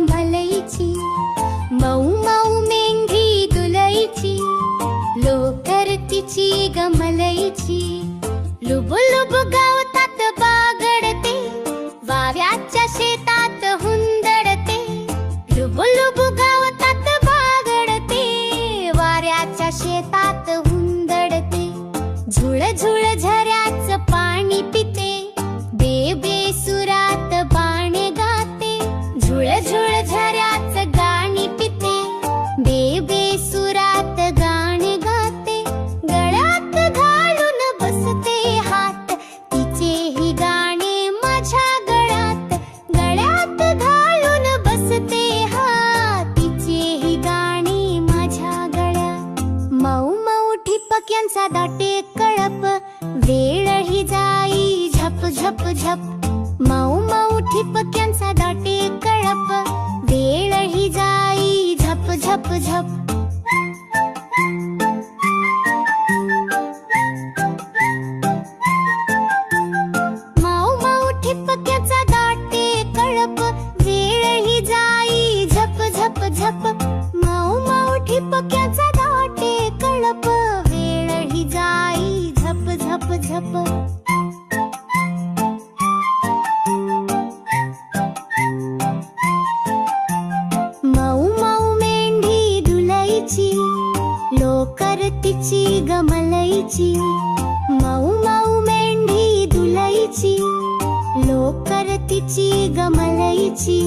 मलईची मऊ मऊ मेंढी दुलईची लोकर तिची ग मलईची लुबु लुबु गावतात बागडते वाव्याच्या शेतात हुंदडते. लुबु लुबु गावतात बागडते वाऱ्याच्या शेतात हुंदडते. झुळ झुळ ठिपक्यांचा दाटे कळप वेळ ही जाई झप झप झप. मऊ मऊ ठिपक्यांचा दाटे कळप वेळ ही जाई झप झप झप. माऊ माऊ ठिपक्याचा दाटे कळप वेळ ही जाई झप झप झप. माऊ माऊ ठिपक्याचा दाटे कळप वेळ जाई झप झप झप. मऊ मऊ मेंढी दुलईची लोकर तिची गमलईची. मऊ मऊ मेंढी दुलईची लोकर तिची गमलईची.